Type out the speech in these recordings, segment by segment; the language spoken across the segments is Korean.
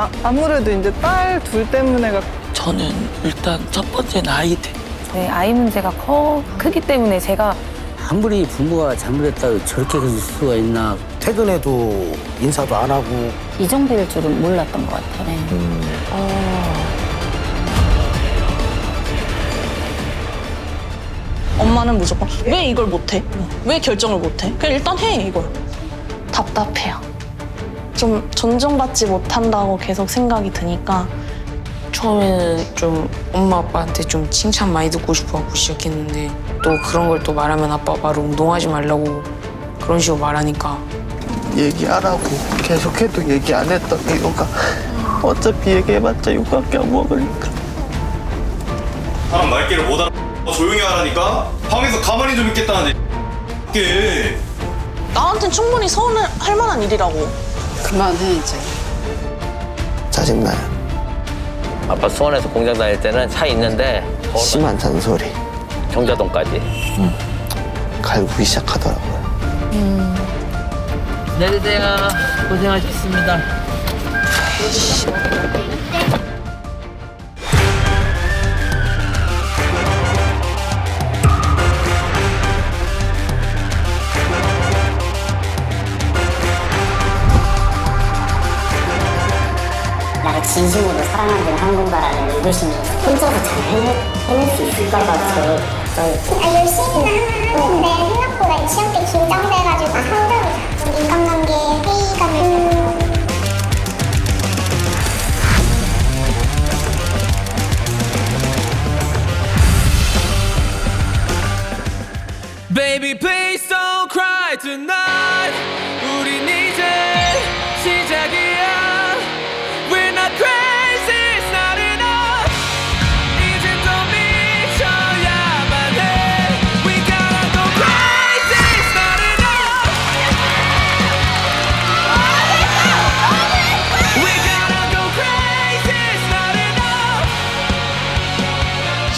아, 아무래도 이제 딸 둘 때문에가 저는 일단 첫 번째는 아이들. 네, 아이 문제가 커 크기 때문에 제가 아무리 부모가 잘못했다고 저렇게 될 수가 있나 퇴근해도 인사도 안 하고 이 정도일 줄은 몰랐던 것 같아요. 엄마는 무조건 왜 이걸 못해? 왜 결정을 못해? 그냥 일단 해 이걸. 답답해요. 좀 존중받지 못한다고 계속 생각이 드니까 처음에는 좀 엄마 아빠한테 좀 칭찬 많이 듣고 싶어 하고 시작했는데 또 그런 걸 또 말하면 아빠 바로 운동하지 말라고 그런 식으로 말하니까 얘기 안 하고. 계속해도 얘기 안 했던 이유가 어차피 얘기해봤자 욕밖에 안 먹으니까. 사람 말귀를 못 알아. 조용히 하라니까? 방에서 가만히 좀 있겠다는데 이게 나한텐 충분히 서운할 만한 일이라고. 그만해 이제. 짜증나요 아빠 수원에서 공장 다닐 때는 차 있는데 심한 잔소리 경자동까지. 갈구기 시작하더라고요 내리세요. 고생하셨습니다. 진심으로 사랑하는 한국나라는 의구심이 혼자서 잘 해낼, 해낼 수 있을까 봐 제일 걱정이 아, 열심히는 하는데 생각보다 시험 때 긴장돼가지고 힘들어요. 인간관계 회의감을 음. Baby, please don't cry tonight.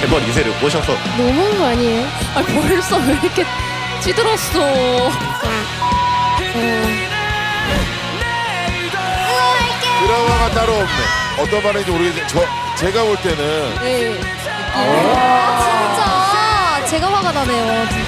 제발 이세를 꼬셔서 너무한 거 아니에요? 아 벌써 왜 이렇게 찌들었어? 드라마가 따로 없네 어떤 말인지 모르겠는데 저 제가 볼 때는 네. 아 진짜 제가 화가 나네요 진짜.